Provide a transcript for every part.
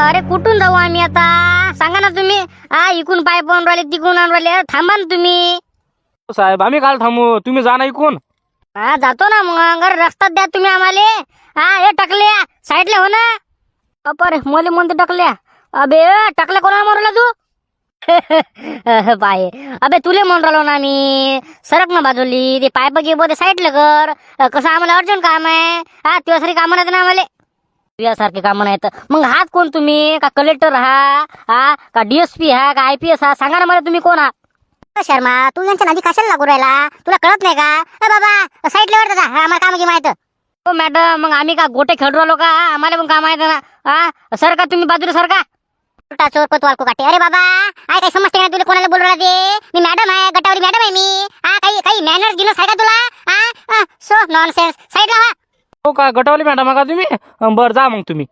अरे कुठून जाऊ आम्ही आता? सांगा ना तुम्ही. हा इकून पाईप आणून राहिले तिकून आणून राहिले. थांबा ना तुम्ही. साहेब आम्ही काल थांबू. तुम्ही जा ना ऐकून हा जातो ना मग. अरे रस्त्यात द्या तुम्ही आम्हाला. हा हे टाकल्या. साईडला हो ना. अपर मले म्हणते टाकल्या. अबे टाकल्या कोणाला म्हणला तू पाय अबे तुले म्हणून राहिलो ना मी सरक ना बाजूली. ते पायप गिप ते साईडला कर. कसं आम्हाला अर्जंट काम आहे? हा तुझ्यासारखी कामं नाहीत ना आम्हाला. तुझ्यासारखे कामं नाहीत. मग हात कोण तुम्ही? का कलेक्टर हा? हा? का डीएसपी हा? का आय पी एस हा? सांगा ना मला तुम्ही कोण हा शर्मा तू यांच्या नादी कशाला लागू राहिला? तुला कळत नाही का? अ बाबा साईड लेवर आम्हाला काम की माहीत हो मॅडम मग आम्ही का गोटे खेळू राहिलो का? आम्हाला पण काम माहीत ना. हा? सर का तुम्ही बाजूला सर का? उलटा चोर कोतवाल को काटे. अरे बाबा आय काही समजते का तुला? कोणाला बोलू राहिले? ते मी मॅडम आहे गटावरी मॅडम आहे मी. हा काही काही मॅनर्स गिनस आहे का तुला? हा? सो नॉनसेन्स साईडला व्हा हो का? गटावली मॅडम का तुम्ही? बरं जा मग तुम्ही.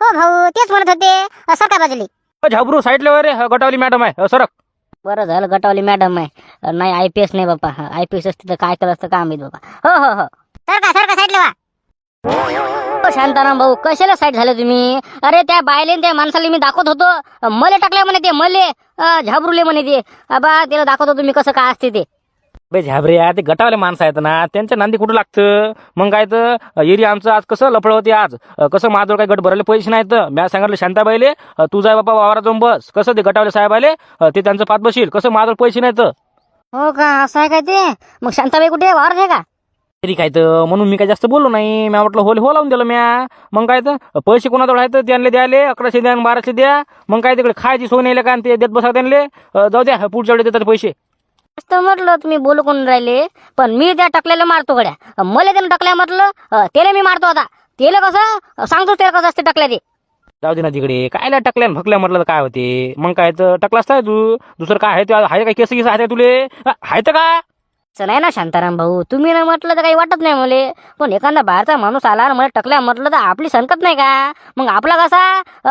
हो भाऊ तेच म्हणत होते. अ, सर का बाजूली? अ, झाबरू साईडला आहे, गटावली मॅडम आहे. सरक बरं झालं गटावली मॅडम आहे. नाही आय पी एस नाही बापा आय पी एस असते तर काय केलं असतं काम माहीत बाबा हो हो हो. सर का सर का साईडला वा? शांताराम भाऊ कशाला साईड झाले तुम्ही? अरे त्या बायले त्या माणसाला मी दाखवत होतो. मले टाकल्या म्हणे ते मले. झाबरुले म्हणे ते. अबा त्याला दाखवत होतो मी कसं काय असते ते. बे झाबरे आहे ते गटावले माणसं आहेत ना त्यांच्या नांदी कुठं लागतं? मग काय तर एरी आमचं आज कसं लफडं होते आज? कसं माझं काय गट भरायला पैसे नाहीत? म्या सांगितलं शांताबाईले तू जाय बाबा वावरात जाऊन बस. कसं ते गटावले साहेब आले ते त्यांचं पात बशील? कसं माझं पैसे नाहीत? हो का असं आहे काय ते? मग शांताबाई कुठे वावर आहे का? तरी काय तर म्हणून मी काय जास्त बोललो नाही. म्या म्हटलं होल हो लावून दिलं म्या. मग काय तर पैसे कोणाजवळ आहेत? त्यांना द्याले अकराशे द्या बाराशे द्या. मग काय तिकडे खायची सोय नाही का ते देत बसा त्यांना जाऊ द्या पुढच्या वेळी देतात पैसे. तर म्हटलं तुम्ही बोलू कोण राहिले? पण मी त्या टाकल्याला मारतो गड्या. मला त्यानं टाकल्या म्हटलं त्याला मी मारतो आता. त्याला कसं सांगतो त्याला कसं असते टाकल्या ते. जाऊ दे ना तिकडे. कायला टाकल्या फकल्या म्हटलं काय होते? मग काय तर टाकलास काय तू. दुसरं काय आहे ते आहे काय केस गिस आहे तुले? आहे तर का? नाही ना शांताराम भाऊ तुम्ही ना म्हटलं तर काही वाटत नाही मले. पण एखादा बाहेरचा माणूस आला आणि मला टकल्या म्हटलं तर आपली संकत नाही का? मग आपला कसा?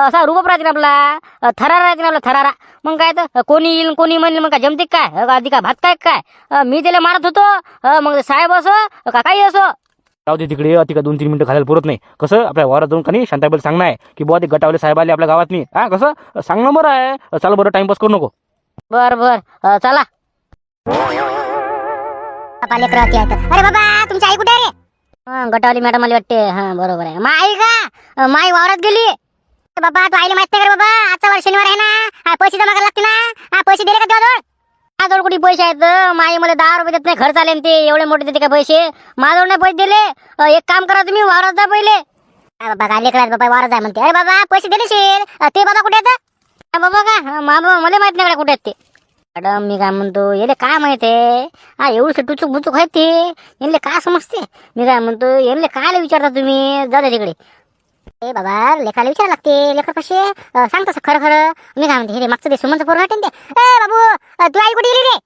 असा रूप राहते ना आपला. थरारा राहते ना आपला थरारा. मग काय तर कोणी येईल कोणी म्हणेल मग काय जमते काय? आधी काय भात काय काय? मी त्याला मारत होतो. मग साहेब असो का काही असो. जाऊ दे तिकडे का दोन तीन मिनिटं घालायला पुरत नाही. कसं? आपल्या वावरात जाऊन कनी शांताबाई सांगणं आहे की बुवा ते गटावले साहेब आले आपल्या गावात नाही हा कसं? सांगणं बरं आहे. चाल बरं टाइमपास करू नको. बर बर. अं, चला अरे बाबा तुमची आई कुठे रे? गटावली मॅडम आली वाटते. हा बरोबर आहे. मा आई का माई वावरात गेली. बाबा तू आईला माहीत नाही का बाबा? आजचा वार शनिवार आहे ना. हा पैसे जमा करायला लागते ना. हा पैसे दिले का तुझ्याजवळ? माझ्याजवळ कुठे पैसे आहेत? माई मला दहा रुपये देत नाही खर्च आले ते. एवढे मोठे देते का पैसे? माझ्याजवळ नाही पैसे दिले. एक काम करा तुम्ही वावरात जा पहिले. बाबा काय लेकरात बाबा वावरात जा म्हणते. अरे बाबा पैसे दिले शेर ते बाबा कुठे आहेत? बाबा का? बाबा मला माहीत नाही कुठे आहेत ते. मॅडम मी काय म्हणतो याले काय माहीत? आहे हा एवढं टुचूक बुचूक आहे ते. यांना काय समजते? मी काय म्हणतो यांना काय विचारता तुम्ही? जा तिकडे. ए बाबा लेखाला विचार लागते. लेखा कसे सांग तसं खरं खरं. मी काय म्हणते हे रे मागचं ते सुमनचं पोरं वाटेन ते. ए बाबू तू आई कुठे गेली रे?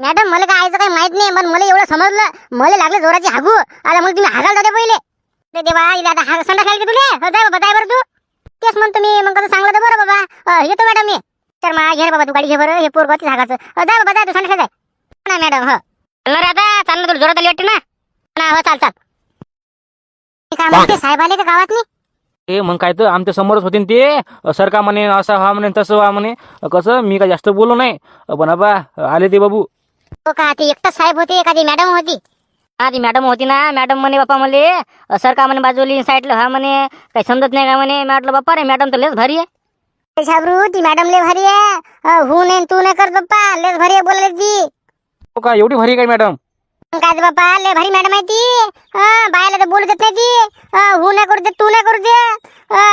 मॅडम मला काय आईचं काही माहीत नाही. पण मला एवढं समजलं. मला लागलं जोराची हागू. आता मग तुम्ही हागाल जाते पहिले. ते देवा इला आता हाग संडा खायला तुले? हो, जाय बाबा जाय बरं तू. तेच म्हणतो मी. मग कसं सांगलं तर बरं बाबा. येतो मॅडम मी. तर मग घे बाबा तू गाडी घे बरं हे पोर हागाचं अं, जाय बाबा जाय तू संडा जाय. ना मॅडम हो. चालणार रे आता चालणार तुला जोरात आली वाटते ना. ना हो चाल चाल. काय म्हणते साहेब आले का गावात ए मग काय तर आमच्या समोरच होते न ते. अ, सरका म्हणे असं व्हा म्हणे तसं व्हा म्हणे. कसं मी काय जास्त बोललो नाही. पण बा आले ते बाबू. हो का ते एकटाच साहेब होते का ती मॅडम होती? हा ती मॅडम होती ना. मॅडम म्हणे बाप्पा मले सर का म्हणे बाजूली साईडला हा म्हणे काही समजत नाही का म्हणे. मी म्हटलं बाप्पा रे मॅडम तर लेच भारी आहे. शाबरू ती मॅडम लय भारी आहे. हू नाही तू नाही कर बाप्पा लेच भारी आहे बोलायला ती. हो का? एवढी भारी काय मॅडम काय बाप्पा लय भारी मॅडम आहे ती. हा बायाला तर बोलू देत नाही ती. हा, नाही करू दे तू नाही करू दे.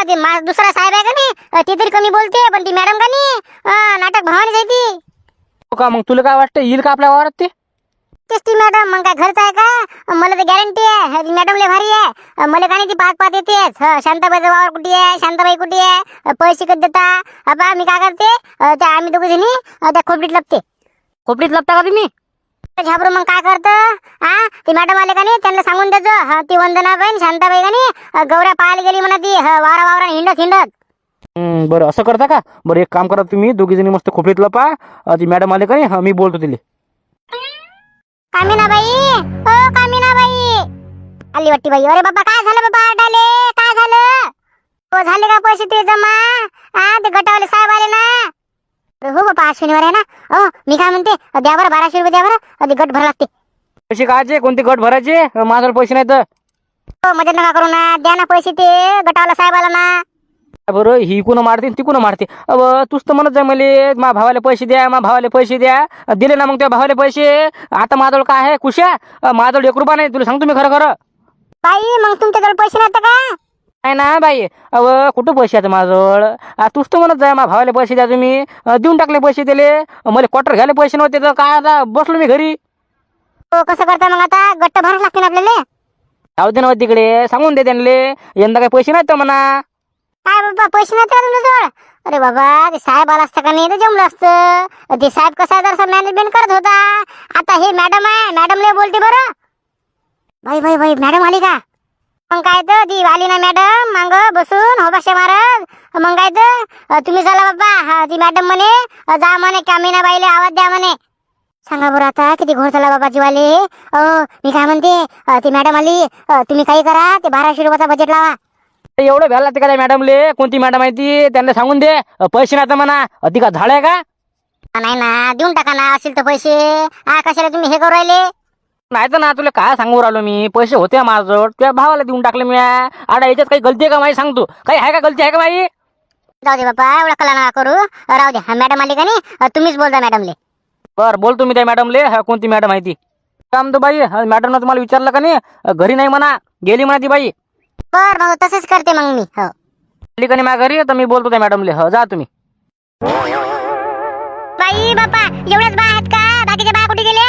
ते मा- दुसरा साहेब आहे का नाही? ती तरी कमी बोलते पण ती मॅडम का नाही? नाटक भवानीच आहे ती. हो का? मग तुला काय वाटतं? येईल का आपल्या वावरात ते? ती मॅडम मग काय घरचं आहे का? मला तर गॅरंटी आहे. ती मॅडम लय भारी आहे. मला का नाही ती पाच पाच येतेच. हं, शांताबाईचा वावर कुठे आहे? शांताबाई कुठे आहे? पैसे कधी देता? अबा मी काय करते? त्या आम्ही दोघे जणी त्या खोपडीत लपते. खोपडीत लपता का तुम्ही? झाबरू मग काय करतं? हा ती मॅडम आले का नाही? त्यांना सांगून द्यायचं हा ती वंदना बहीण शांताबाई का नाही? गौऱ्या पाहायला गेली म्हणा ती. वारा वावरा हिंडत हिंडत. बरं. असं करता का? बरं एक काम करा तुम्ही. दोघी जणी मस्त खोपडीत लपा. ती मॅडम आले का नाही? हा मी बोलतो तिले. कामिनाबाई. ओ कामिनाबाई. आली वाटती बाई. अरे बाबा काय झालं बाबा? आडाले काय झालं? हो झाले का पैसे ते जमा? हा ते गटावाले साहेब आले ना? अरे हो बापा आज शनिवार आहे ना? हो मी काय म्हणते? द्या बरं बाराशे रुपये द्या बरं. ते गट भरा लागते. पैसे कायचे कोणते गट भरायचे? माझ्याकडे पैसे नाहीत. हो मदत नका करू ना. द्या ना पैसे ते. गटावाला साहेब आला ना. बरं? ही कुणं मारते ती कुणं मारते? अव तूच तर म्हणत जाय मले मा भावाले पैसे द्या मा भावाले पैसे द्या. दिले ना मग त्या भावाले पैसे. आता माझ्याजवळ काय आहे? कुशा? माझ्याजवळ एक रुपया नाही तुला सांगतो मी खरं खरं. बाई मग तुमच्याजवळ पैसे नाहीत का? नाही ना बाई. अव कुठं पैसे आहेत माझ्याजवळ तूच तर म्हणत जाय मा भावाले पैसे द्या तुम्ही. देऊन टाकले पैसे दिले मला क्वार्टर घ्यायला पैसे नव्हते तर काय आता बसलो मी घरी. हो कसं करता मग आता? गट्ट भरावं लागते आपल्याला. जाऊ दे ना तिकडे. सांगून दे त्यांना यंदा काही पैसे नाहीत म्हणा? काय बाबा पैसे नाहीत का अरे बाबा ते साहेब आला असता का नाही तर जमलं असतं? ते साहेब कसा जरसा मॅनेजमेंट करत होता? आता हे मॅडम आहे मॅडमले बोलते बरं. भाई भाई भाई मॅडम आली का? मग काय तर ती आली ना मॅडम मांग बसून हो बाशे महाराज मग काय तर तुम्ही चला बाबा. हा ती मॅडम म्हणे जा म्हणे कामिना बाईले आवाज द्या म्हणे. सांगा बरं आता किती घोर झाला बाबा जीवाले मी काय म्हणते ती मॅडम आली तुम्ही काही करा ते बाराशे रुपयाचा बजेट लावा. एवढं भ्यायला लागते का त्या मॅडमले? कोणती मॅडम आहे ती? त्यांना सांगून दे. पैसे नाही तर म्हणा. अ, ती का झाड आहे का नाही ना. देऊन टाका ना. असेल तर पैसे. हा कशाला तुम्ही हे करू राहिले? नाही तर ना तुला काय सांगू राहिलो मी? पैसे होते माझ्याजवळ. तुझ्या भावाला देऊन टाकले मी. आडा याच्यात काही गलती आहे का माही सांगतो काही आहे का गलती? आहे का बाई? जाऊ दे बापा एवढा कला नका करू राहू दे. हा मॅडम आली का नाही? अ, तुम्हीच बोलता मॅडमले. बर बोल तुम्ही त्या मॅडमले. हा कोणती मॅडम आहे ती? काम तो बाई? मॅडमनं तुम्हाला विचारलं का नाही? अ, घरी नाही म्हणा. गेली म्हणा ती बाई. बर मग तसंच करते मग मी हो. नाही माझ्या घरी तर मी बोलतो त्या मॅडमले हो जा तुम्ही. बाई बापा एवढ्याच बा आहेत का? बाकीचे बा कुठे गेले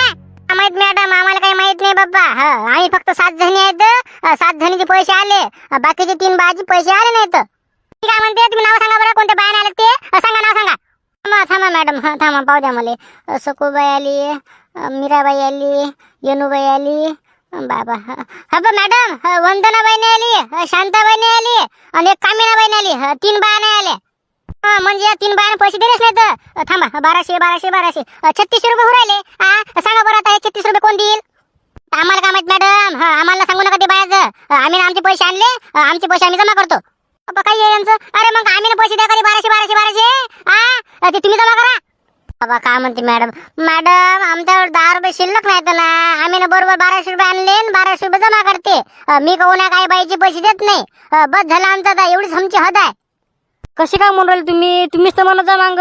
माहीत मॅडम आम्हाला काही माहीत नाही बाप्पा. हा आम्ही फक्त सात जणी आहेत. अ, सात जणीचे पैसे आले. अ, बाकीचे तीन बाजी पैसे आले नाहीत. मी काय म्हणते तुम्ही नाव सांगा बरं कोणत्या बाया आले ते अ, सांगा नाव सांगा. थांबा थांबा मॅडम हा थांबा पाहू द्या मला. अ, सखूबाई आली अ, मीराबाई आली यनुबाई आली बाबा हा बा मॅडम वंदना वंदनाबाईने आली शांता शांताबाईने आली आणि एक कामिनाबाईने आली तीन बाया नाही आल्या. हा म्हणजे या तीन बायाने पैसे दिलेच नाही तर थांबा बाराशे बाराशे बाराशे. छत्तीसशे रुपये होऊ राहिले. हा सांगा बरं आता हे छत्तीस रुपये कोण देईल? आम्हाला काय माहीत मॅडम? हा आम्हाला सांगू नका ते बायाचं आम्ही आमचे पैसे आणले आमचे पैसे आम्ही जमा करतो. अप्पा, काय यांचं? अरे मग आम्ही पैसे द्या कधी? बाराशे बाराशे बाराशे? हा ते तुम्ही जमा करा. बाबा काय म्हणते मॅडम? मॅडम आमच्यावर दहा रुपये शिल्लक नाहीत ना आम्ही ना बरोबर बाराशे रुपये आणले आणि बाराशे रुपये जमा करते. अ, मी कोणा काही बाईचे पैसे देत नाही? अ, बस झालं आमचं आता एवढीच आमची हद आहे. कशी काय म्हणून राहिले तुम्ही? तुम्हीच तर म्हणत जा मांग.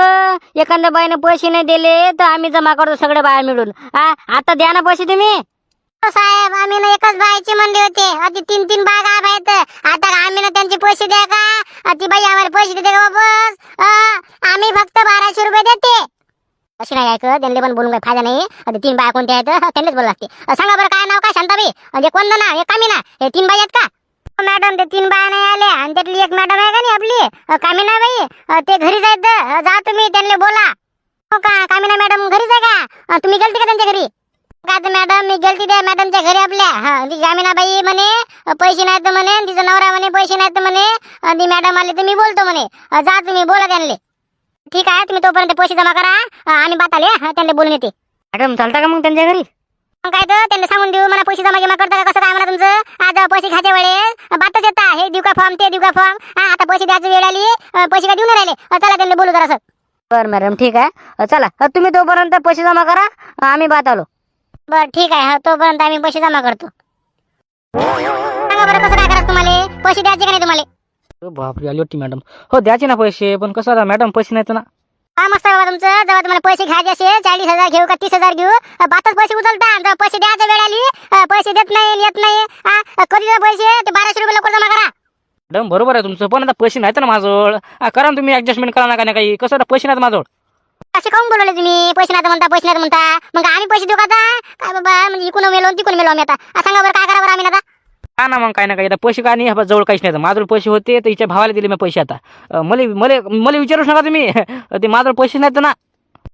एखाद्या बाईने पैसे नाही दिले तर आम्ही जमा करतो सगळे बाया मिळून. आता द्या ना पैसे तुम्ही. हो साहेब आम्ही ना एकच बाईची म्हणले होते. अति तीन तीन बाग आहेत आता आम्ही ना त्यांचे पैसे द्या का? अ, ती बाई आम्हाला पैसे देते का वापस अ, आम्ही फक्त बाराशे रुपये देते. अशी नाही ऐकत? त्यांना पण बोलून काही फायदा नाही. आता तीन बाया कोणत्या आहेत? त्यांनाच बोलावं लागते. सांगा बरं काय नाव काय शांताबाई? म्हणजे वंदना हे कामिना. हे तीन बाई आहेत का? हो, मॅडम ते तीन बाया नाही आले आणि त्यातली एक मॅडम आहे का नाही आपली? अ, बाई ते घरी जायत जा तुम्ही त्यांना बोला. हो का? कामिना मॅडम घरीच आहे का? तुम्ही गेलते का त्यांच्या घरी? मॅडम मी गेलती त्या मॅडमच्या घरी आपल्या. हा ती जामिनाबाई म्हणे पैसे नाहीत म्हणे तिचा नवरा म्हणे पैसे नाहीत म्हणे आणि ती मॅडम आली तर मी बोलतो म्हणे. जा तुम्ही बोला त्यांना ठीक आहे तुम्ही तोपर्यंत पैसे जमा करा आम्ही बात आले हा त्यांना बोलून येते. मॅडम चालता का मग त्यांच्या घरी? मग काय तर त्यांना सांगून देऊ मला पैसे जमा जमा करता का कसं काय मला तुमचं? आज पैसे घ्यायच्या वेळेस बातच येता हे देऊ का फॉर्म ते देऊ का फॉर्म हा आता पैसे द्यायची वेळ आली पैसे काय देऊन राहिले. चला त्यांना बोलू जरा बरं मॅडम ठीक आहे. चला तुम्ही तोपर्यंत पैसे जमा करा आम्ही बात आलो बरं ठीक आहे तोपर्यंत आम्ही पैसे जमा करतो. सांगा बरं कसं काय करायचं तुम्हाला? पैसे द्यायचे का नाही तुम्हाला? बापरे आली वाटती मॅडम हो द्यायचे ना पैसे पण कसं आता मॅडम पैसे नाहीत ना. हा मस्त बाबा तुमचं. जेव्हा तुम्हाला पैसे घ्यायचे असेल चाळीस हजार घेऊ का तीस हजार घेऊ अ, बातच पैसे उचलता. आणि जेव्हा पैसे द्यायच्या वेळ आली अ, पैसे देत नाही येत नाही हा, अ, कधी द्या पैसे? ते बाराशे रुपये लवकर जमा करा. मॅडम बरोबर आहे तुमचं पण आता पैसे नाहीत ना हा, करा ना तुम्ही ऍडजस्टमेंट करा ना का नाही काही. कसं आता पैसे नाहीत माझ्याजवळ? असे काऊन बोलवले तुम्ही? पैसे नाही म्हणता पैसे नाही म्हणता. मग आम्ही पैसे देऊ का आता? काय बाबा म्हणजे इकडून मेलो आणि तिकडून मेलो आम्ही आता. आ, सांगा बरं काय करा बरं आम्ही आता? का ना मग काय ना काही. आता पैसे का नाही हा, जवळ काहीच नाही. माझ्याजवळ पैसे होते तर हिच्या भावाला दिले मी पैसे आता. मला मला मला विचारूच नका तुम्ही. ते माझ्याजवळ पैसे नाहीत ना.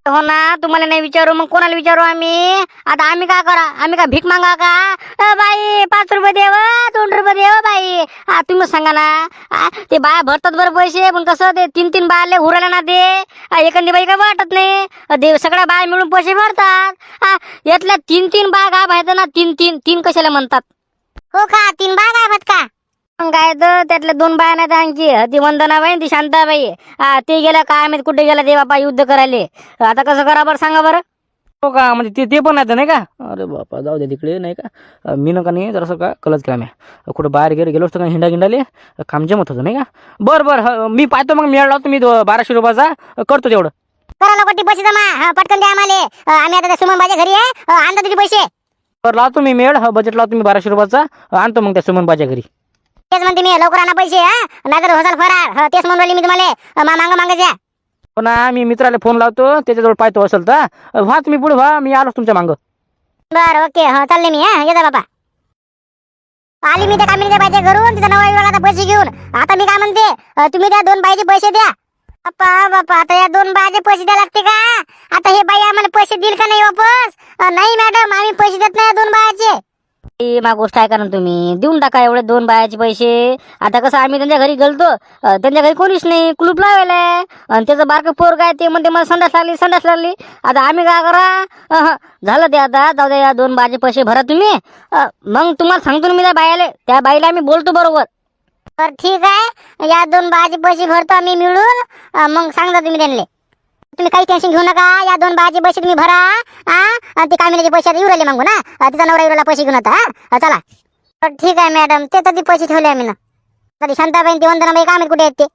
हो ना तुम्हाला नाही विचारू मग कोणाला विचारू आम्ही? आता आम्ही काय करा? आम्ही काय भीक मागा का? बाई पाच रुपये देव दोन रुपये देव बाई. हा तुम्ही सांगा ना. ते बाया भरतात बरं पैसे पण कसं ते तीन तीन बायाले उरायला ना दे एखादी बाई काय वाटत नाही. देव सगळ्या बाया मिळून पैसे भरतात. हा यातल्या तीन तीन बाया गाव आहेत ना तीन तीन तीन कशाला म्हणतात? हो का? तीन बाग आहे का? मग काय तर त्यातल्या दोन बाया नाहीत आणखी. ती वंदनाबाई आणि ती शांताबाई. हा ते गेल्या काय माहीत कुठे गेला ते बापा युद्ध करायला. आता कसं करा बरं सांगा बरं. हो का? म्हणजे ते ते पण आहेत नाही का? अरे बापा जाऊ दे तिकडे नाही का? मी नका नाही जरासं का कलच केला मी कुठं बाहेर गेले गेलो असतो का हिंडा गिंडाले? काम जमत होतं नाही का? बरं बरं हं, मी पाहतो मग मिळाला तुम्ही बाराशे रुपयाचा. करतो तेवढं. करा ती पैसे जमा. हा, पटकन द्या आम्हाला. आम्ही आता त्या सुमनबाईच्या घरी आहे. अं, आणतो तुझे पैसे. बरं लावतो मी मेळ बजेट लावतो मी बाराशे रुपयाचा आणतो मग त्या सुमनबाच्या घरी. तेच म्हणते मी लवकर आणा पैसे हा? नाहीतर होसाल फरार. हा, तेच म्हणून राहिली मी तुम्हाला. मा- मागं मागं द्या हो ना मी मित्राला फोन लावतो त्याच्याजवळ पाहतो असेल तर. अं, व्हा तुम्ही पुढे व्हा मी आलोच तुमच्या मागं. बरं ओके. हा चालले मी हा. येजा बाबा आली मी त्या कामिनीच्या बाईच्या घरून तिचा लागला पैसे घेऊन. आता मी काय म्हणते अं, तुम्ही त्या दोन बाईचे पैसे द्या. बाप्पा बाप्पा आता या दोन बाजे पैसे द्यायला लागते का? आता हे बाई आम्हाला पैसे देईल का नाही वापस? नाही मॅडम आम्ही पैसे देत नाही दोन बायाचे. मा गोष्ट आहे का तुम्ही? देऊन टाका एवढे दोन बायाचे पैसे. आता कसं आम्ही त्यांच्या घरी गेलतो त्यांच्या घरी कोणीच नाही कुलूप लावेलाय आणि त्याचं बारकं पोर काय ते म्हणते मला संडास लागली संडास लागली. आता आम्ही काय करा? झालं ते आता जाऊ द्या या दोन बायाचे पैसे भरा तुम्ही. मग तुम्हाला सांगतो मी त्या बायाला. त्या बाईला आम्ही बोलतो बरोबर. तर ठीक आहे. या दोन बायाचे पैसे भरतो आम्ही मिळून. मग सांगता तुम्ही त्यांना तुम्ही काही टेन्शन घेऊ नका. या दोन बायाचे पैसे तुम्ही भरा. हा ते कामिनीचे पैसे येऊ राहिले मागू ना अं, तिचा नवरा येऊ पैसे घेऊन आता हा. चला. तर ठीक आहे मॅडम ते तर ते पैसे ठेवले आम्ही ना. तरी शांताबाई ते वंदनाबाई काय माहीत कुठे आहेत ते?